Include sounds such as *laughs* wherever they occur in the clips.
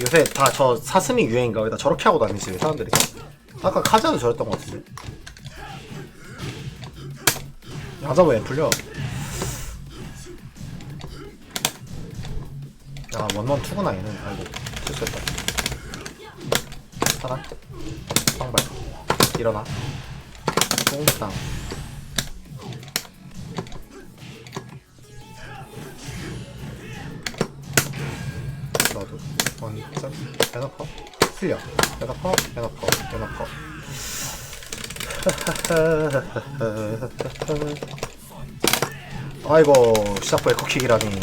요새 다 저 사슴이 유행인가? 왜다 저렇게 하고 다니지 사람들이? 아까 카자도 저랬던 것 같은데. 양자 왜안 풀려? 야 원원 투구나 얘는 아이고 실수했다. 하나 빵발 일어나 똥땅 너도 원점 대너퍼 틀려. 대너퍼 대너퍼 대너퍼 아이고 시작부에 컷킥이라니.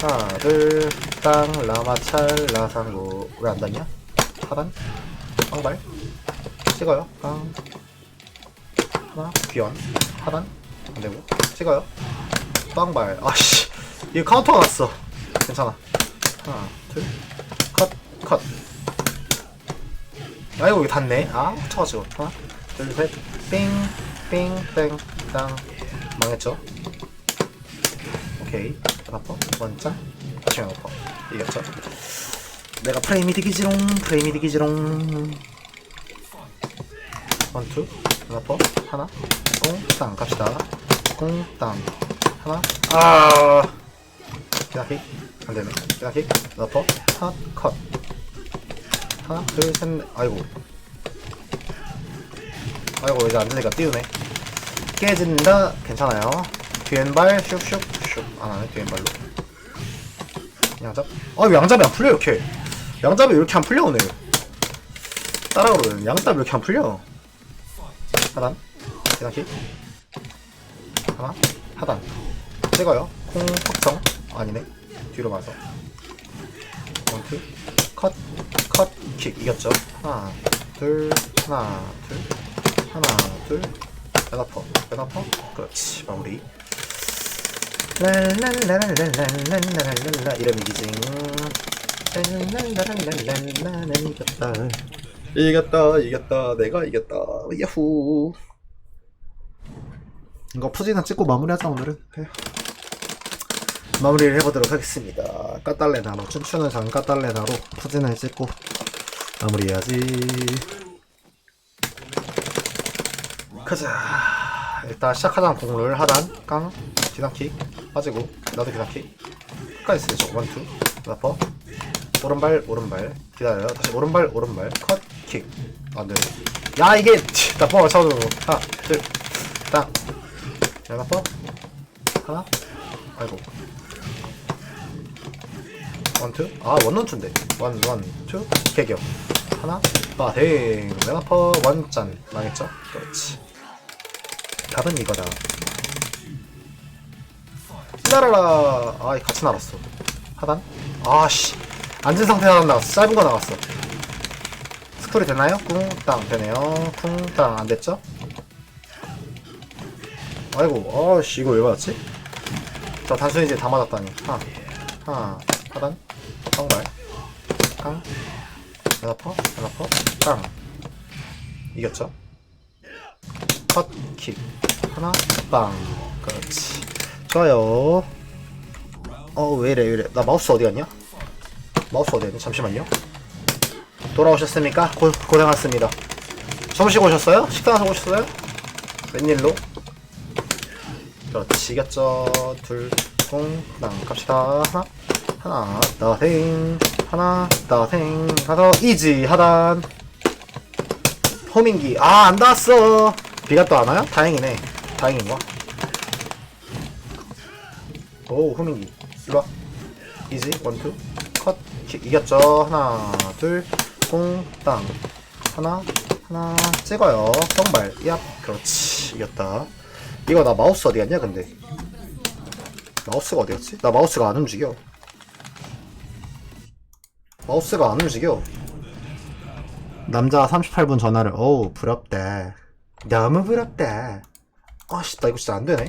하나 둘땅 라마찰 라상구. 왜 안 닿냐? 하단? 빵발? 찍어요. 빵. 하나 귀연 하단? 안되고. 찍어요. 빵발. 아씨 이거 카운터가 났어. 괜찮아 하나 둘컷컷. 아이고 이거 닿네. 아 훔쳐가지고. 하나 둘셋삥삥땡땅. 망했죠? 오케이. 하나 퍼 원짠 다시 하나 퍼 이겼죠? 내가 프레임이 디기지롱 프레임이 디기지롱. 원투. 하나 퍼 하나. 꽁땅. 갑시다. 꽁땅. 하나. 아 기나킥 안되네. 기나킥 하나퍼 하나 컷. 하나 둘셋넷. 아이고. 아이고 이제 안되니까 띄우네. 깨진다. 괜찮아요. 뒤엔발 슉슉슉. 안하네 뒤엔발로. 양잡. 아왜 양잡이 안 풀려 이렇게. 양잡이 이렇게 안 풀려 오늘. 따라오르는 양잡이 이렇게 안 풀려. 하단. 계단킥 하나. 하단. 찍어요. 콩 확정 아니네. 뒤로 가서. 원투 컷컷킥. 이겼죠? 하나 둘 하나 둘. 하나 둘. 베나퍼 베나퍼? 그렇지 마무리. 랄랄랄랄랄랄랄랄랄라 이러면 이기지 랄랄랄랄랄랄라 나는 이겼다 이겼다 이겼다 내가 이겼다 야후 이거 푸지나 찍고 마무리하자 오늘은 네. 마무리를 해보도록 하겠습니다. 까딸레 나로 춤추는 장 까딸레 나로 푸지나 찍고 마무리해야지. 가자. 일단 시작하자면 공을 하단 깡 기상킥 빠지고 나도 기상킥 끝까지 쓰죠. 원투 나퍼. 오른발 오른발. 기다려요. 다시 오른발 오른발. 컷킥. 안돼 야 이게 *laughs* 나퍼 맞춰주고 하나 둘땅 야 나퍼. 하나. 아이고 원투? 아 원원투인데. 원원투? 개격. 하나? 빠댕 메나퍼 원짠. 망했죠? 그렇지. 답은 이거다. 날아라. 아 같이 날았어. 하단? 아씨. 앉은 상태 하단 나갔어. 짧은 거 나갔어. 스토리 되나요? 쿵땅. 되네요. 쿵땅. 안 됐죠? 아이고 아씨. 이거 왜 맞았지? 자 단순히 이제 다 맞았다니. 하나 하나 하단 깡 연합퍼 연합퍼 깡 이겼죠? 컷 킥. 하나 빵. 그렇지. 좋아요. 어 왜 이래 왜 이래. 나 마우스 어디 갔냐? 마우스 어디 갔냐? 잠시만요. 돌아오셨습니까? 고, 고생하셨습니다. 점심 오셨어요? 식사하러 오셨어요? 웬일로? 그렇지 이겼죠. 둘공당 갑시다. 하나. 하나 따생 하나 따생 가서 이지 하단. 호민기. 아 안 닿았어. 비가 또 안 와요? 다행이네. 다행인가? 오 호민기. 일로와 이지 원투. 컷. 킥, 이겼죠. 하나 둘. 공땅. 하나 하나 찍어요. 성발. 얍. 그렇지. 이겼다. 이거 나 마우스 어디 갔냐 근데? 마우스가 어디 갔지? 나 마우스가 안 움직여 마우스가 안 움직여. 남자 38분 전화를 어우 부럽대. 너무 부럽대. 아씨 나 이거 진짜 안되네.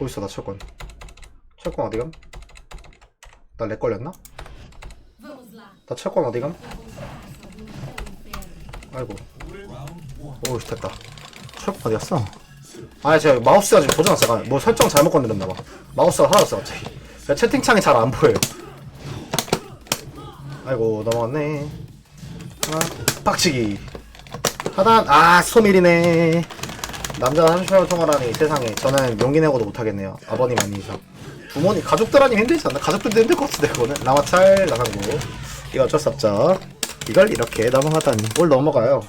어딨어 나 철권. 철권 어디감? 나 렉 걸렸나? 나 철권 어디감? 아이고. 오우 됐다. 철권 어디갔어? 아니 제가 마우스가 지금 고장 났어. 잠깐 뭐 설정 잘못 건드렸나봐. 마우스가 사라졌어 갑자기 야, 채팅창이 잘 안 보여요. 아이고 넘어갔네. 하나 빡치기. 하단 아 소밀이네. 남자가 30분 통화라니 세상에 저는 용기 내고도 못하겠네요. 아버님 아니 이상. 부모님 가족들 아니면 힘들지 않나? 가족들도 힘들 것 같은데 그거는 나마찰 나상고 이거 어쩔 수 없죠. 이걸 이렇게 넘어가다니 뭘 넘어가요?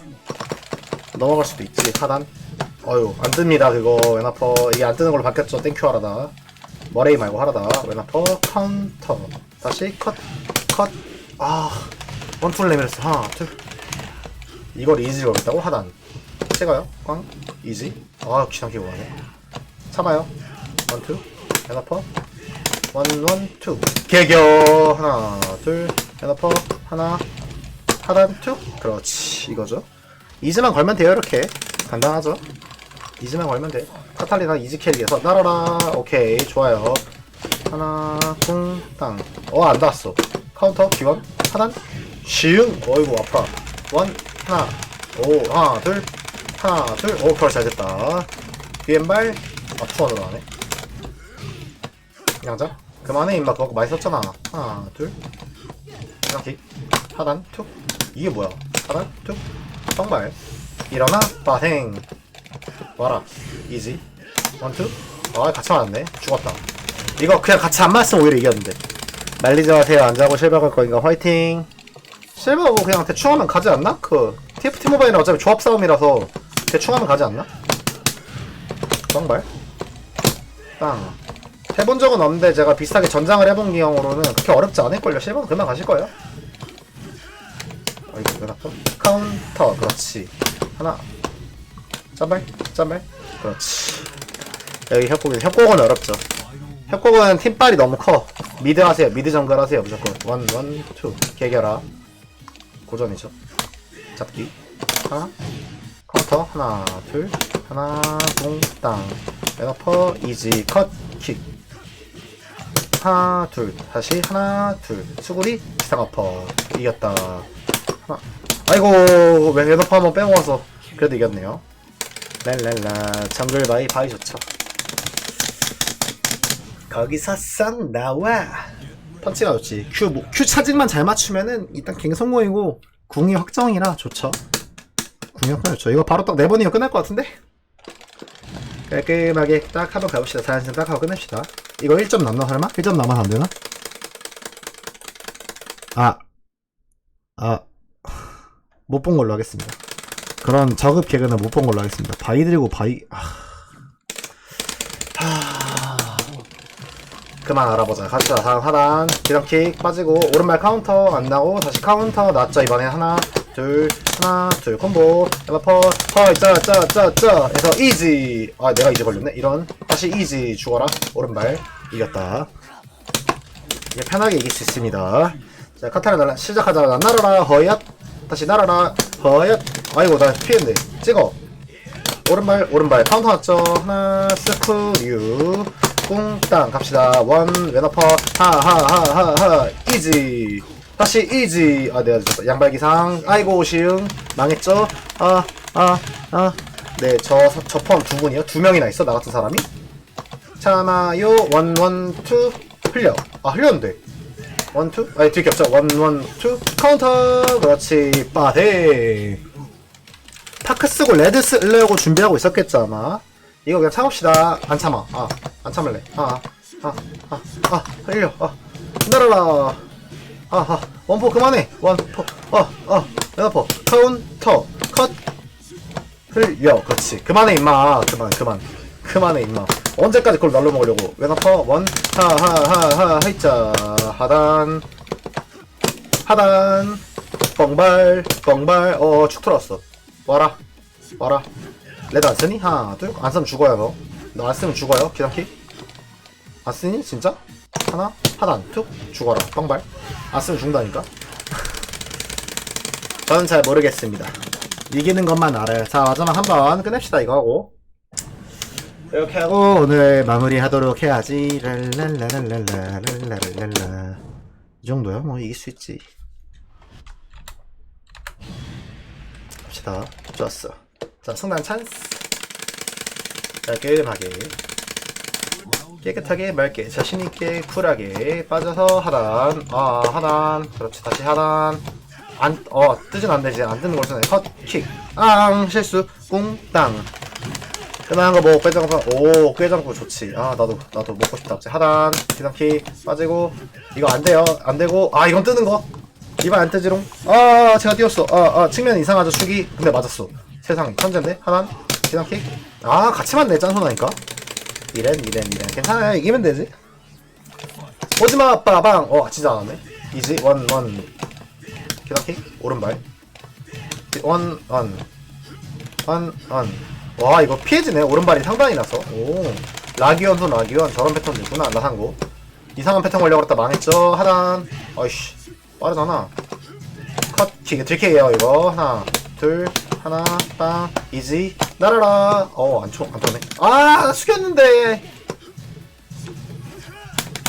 넘어갈 수도 있지 하단. 어유 안 뜹니다 그거 웬아퍼 이게 안 뜨는 걸로 바뀌었죠 땡큐 하라다 머레이 말고 하라다. 웬아퍼 카운터. 다시 컷컷아 원투를 내밀었어 하나 둘. 이걸 이지로 했다고? 하단. 찍어요. 꽝. 이지 아 기상키고 가네. 참아요. 원투. 웬아퍼. 원원투. 개겨. 하나 둘. 웬아퍼. 하나. 하단 투. 그렇지. 이거죠. 이즈만 걸면 돼요 이렇게. 간단하죠 이즈만 걸면 돼. 카탈리나 이즈 캐리에서 날아라. 오케이 좋아요. 하나 쿵 땅 어 안 닿았어. 카운터 기원. 하단. 시흥 어이구 아파. 원 하나. 오 하나 둘. 하나 둘 오 그걸 잘 됐다. 왼발. 아 투원으로 하네. 양자. 그만해 임마. 그거 많이 썼잖아. 하나 둘. 이렇게 하단 툭. 이게 뭐야? 하단 툭. 정발. 일어나. 빠생 와라. 이지 원투 아 같이 맞았네. 죽었다. 이거 그냥 같이 안 맞으면 오히려 이겼는데. 말리지 마세요 안 자고 실버 갈 거니까 화이팅. 실버 뭐 그냥 대충 하면 가지 않나? 그 TFT 모바일은 어차피 조합 싸움이라서 대충 하면 가지 않나? 정발 땅. 해본 적은 없는데 제가 비슷하게 전장을 해본 기형으로는 그렇게 어렵지 않을걸요. 실버는 그만 가실 거예요. 어, 이거 왜 나빠? 카운터. 그렇지. 하나 짬발 짬발 그렇지. 여기 협곡이 협곡은 어렵죠. 협곡은 팀빨이 너무 커. 미드 하세요. 미드 정글 하세요. 무조건. 원원투. 개겨라. 고전이죠. 잡기. 하나. 카운터. 하나 둘. 하나 동땅. 레너퍼 이지. 컷킥. 하나 둘. 다시 하나 둘. 수구리 기상어퍼. 이겼다. 하나. 아이고. 왜 레너퍼 한번 빼먹어서 그래도 이겼네요 랄랄라 정글 바이 바이 좋죠. 거기서 썩 나와. 펀치가 좋지. 큐, 뭐, 큐 차징만 잘 맞추면은 일단 갱성모이고 궁이 확정이라 좋죠. 궁이 확정 좋죠. 이거 바로 딱 4번이면 끝날 것 같은데? 깔끔하게 딱 한번 가봅시다. 자연스레 딱 하고 끝냅시다. 이거 1점 남나 설마? 1점 남아서 안 되나? 아, 아, 못 본 걸로 하겠습니다. 그런 저급 개그는 못 본 걸로 하겠습니다. 바이 들고 바이, 아. 하... 그만 알아보자. 갑시다. 다음 하단, 기름킥 빠지고, 오른발 카운터 안 나고, 다시 카운터 났죠. 이번엔 하나, 둘, 하나, 둘, 콤보, 엘라퍼, 허이, 짜, 짜, 짜, 짜, 해서 이지. 아, 내가 이제 걸렸네. 이런. 다시 이지 죽어라. 오른발. 이겼다. 이게 편하게 이길 수 있습니다. 자, 카타르 날라, 시작하자. 날아라, 허얏. 다시 날아라, 허얏. 아이고, 나 피했네. 찍어. 오른발, 오른발. 카운터 났죠. 하나, 스크류. 꿍땅 갑시다. 원, 왼어퍼. 하, 하, 하, 하, 하. 이지. 다시 이지. 아, 내가 늦었다. 양발 기상. 아이고, 시흥. 망했죠? 아, 아, 아. 네, 저, 저 포함 두 분이요? 두 명이나 있어? 나 같은 사람이? 참아요. 원, 원, 투. 흘려. 아, 흘렸는데. 원, 투? 아니, 뒤에 겹쳐. 원, 원, 투. 카운터. 그렇지. 빠데. 파크 쓰고 레드 쓰려고 준비하고 있었겠죠, 아마. 이거 그냥 참읍시다. 안 참아. 아, 안 참을래. 아, 아, 아, 아, 흘려. 아, 날아라. 아, 아, 원포 그만해. 원포. 어, 어, 왼포. 카운터. 컷. 흘려. 그렇지. 그만해, 임마. 그만, 그만. 그만해, 임마. 언제까지 그걸 날로 먹으려고. 왼아퍼. 원. 하, 하, 하, 하, 하이자. 하단. 하단. 뻥발. 뻥발. 어, 축 들어왔어. 와라. 와라. 레드 안 쓰니? 하나, 둘. 안 쓰면 죽어요, 너. 너 안 쓰면 죽어요. 기상키. 안 쓰니? 진짜? 하나, 하단, 툭. 죽어라. 뻥발. 안 쓰면 죽는다니까. *laughs* 저는 잘 모르겠습니다. 이기는 것만 알아요. 자, 마지막 한 번 끝냅시다, 이거 하고. 이렇게 하고 오늘 마무리 하도록 해야지. 랄랄랄랄랄랄랄랄랄라. 이 정도야? 뭐 이길 수 있지. 갑시다. 좋았어. 자, 성난 찬스. 깔끔하게. 깨끗하게 맑게 자신있게 쿨하게 빠져서 하단 아 하단 그렇지 다시 하단 안, 어, 뜨진 않는데 이제 안 뜨는 걸 쓰네. 컷, 킥, 앙, 실수, 꿍, 땅. 끝나는 거 뭐, 꾀장구, 오, 꾀장구 좋지. 아, 나도, 나도 먹고 싶다. 하단, 기상킥, 빠지고. 이거 안 돼요. 안 되고. 아, 이건 뜨는 거. 이번 안 뜨지롱. 아, 제가 띄웠어. 아, 아, 측면 이상하죠, 축이. 근데 맞았어. 세상, 천재인데? 하단, 기상킥. 아, 같이 맞네, 짠소나니까. 이렌, 이렌, 이렌. 괜찮아요. 이기면 되지. 오지마, 빠방. 어, 진짜 안 하네. 이지, 원, 원. 기다킥 오른발 원, 원, 원, 원. 와 이거 피해지네. 오른발이 상당히 나서. 오. 라기원 손 라기원 저런 패턴도 있구나. 나상고. 이상한 패턴 걸려고 그랬다. 망했죠. 하단. 어이씨. 빠르잖아. 컷킥 들킥이에요 이거. 하나 둘. 하나 빵. 이지. 날아라. 어안 쳐, 안 터네. 아 숙였는데.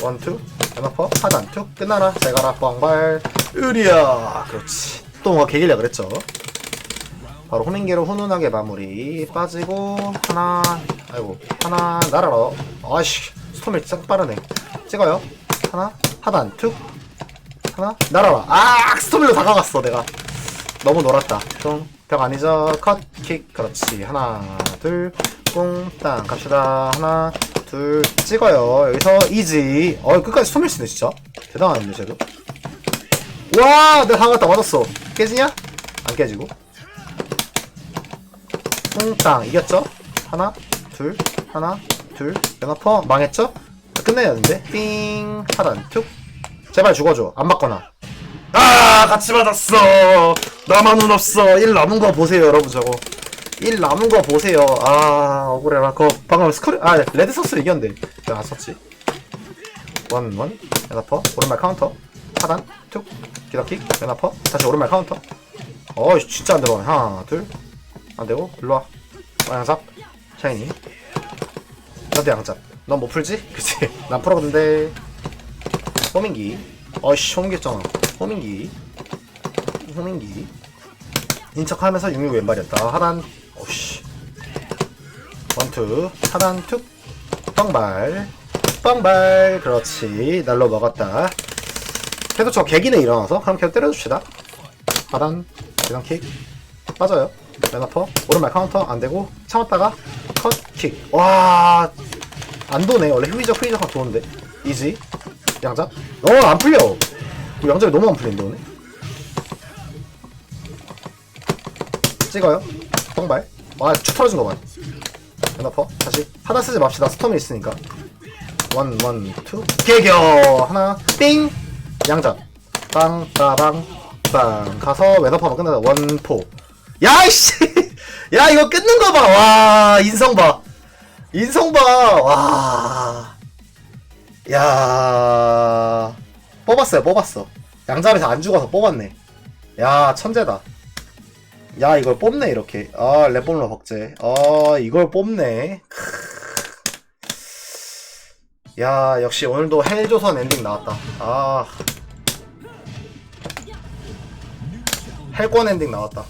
원투. 연어퍼 하단 툭 끝나라. 잘 가라 뻥발. 으리야. 그렇지. 또 뭔가 개길려 그랬죠 바로 호밍기로 훈훈하게 마무리. 빠지고 하나 아이고 하나 날아라. 아씨 스톰이 싹 빠르네. 찍어요. 하나 하단 툭. 하나 날아라. 아 스톰일로 다가갔어 내가. 너무 놀았다. 좀벽 아니죠 컷킥. 그렇지. 하나 둘꽁땅. 갑시다. 하나 둘. 찍어요. 여기서 이지. 어 끝까지 스톰일 쓰네 진짜. 대단한데 쟤도. 와 내가 다갔다 맞았어. 깨지냐? 안 깨지고 퐁땅 이겼죠? 하나 둘 하나 둘. 연합퍼 망했죠? 끝내야 되는데. 띵. 하단 툭. 제발 죽어줘. 안 맞거나. 아 같이 맞았어. 나만은 없어. 1 남은 거 보세요 여러분 저거. 1 남은 거 보세요. 아 억울해라 그거 방금 스크린 아 레드소스를 이겼는데. 왜안 썼지. 원원. 연합퍼 오른발 카운터. 하단 툭. 기다킥. 연합퍼 다시 오른발 카운터. 어이 진짜 안 들어가네. 하나 둘 안되고? 일로와. 양잡 샤이니? 나도 양잡 넌 못 풀지? *laughs* 그치. 난 풀었는데. 호민기. 어이씨 호민기 했잖아. 호민기. 호민기. 인척하면서 육육 왼발이었다. 하단. 어씨. 원투. 하단 툭. 뻥발. 뻥발. 그렇지. 날로 먹었다. 그래도 저 개기는 일어나서 그럼 계속 때려줍시다. 하단. 기상킥. 빠져요 맨아퍼? 오른발 카운터 안되고 참았다가 컷킥. 와 안도네. 원래 후이적 후이적하고 좋은데. 이지. 양잡. 어 안풀려. 양잡이 너무 안풀린다 오늘. 찍어요. 뻥발. 와축 털어준 거봐 맨아퍼. 다시. 하나 쓰지 맙시다. 스톰이 있으니까. 원, 원, 투, 개겨! 하나, 띵! 양잡. 빵, 빠방, 빵. 가서 왼어퍼만 끝나다. 원포. 야, 이씨! *laughs* 야, 이거 끊는 거 봐! 와, 인성 봐! 인성 봐! 와. 야. 뽑았어요, 뽑았어. 양잡에서 안 죽어서 뽑았네. 야, 천재다. 야, 이걸 뽑네, 이렇게. 아, 랩볼러 박제. 아, 이걸 뽑네. 야 역시 오늘도 헬조선 엔딩 나왔다 아 헬권 엔딩 나왔다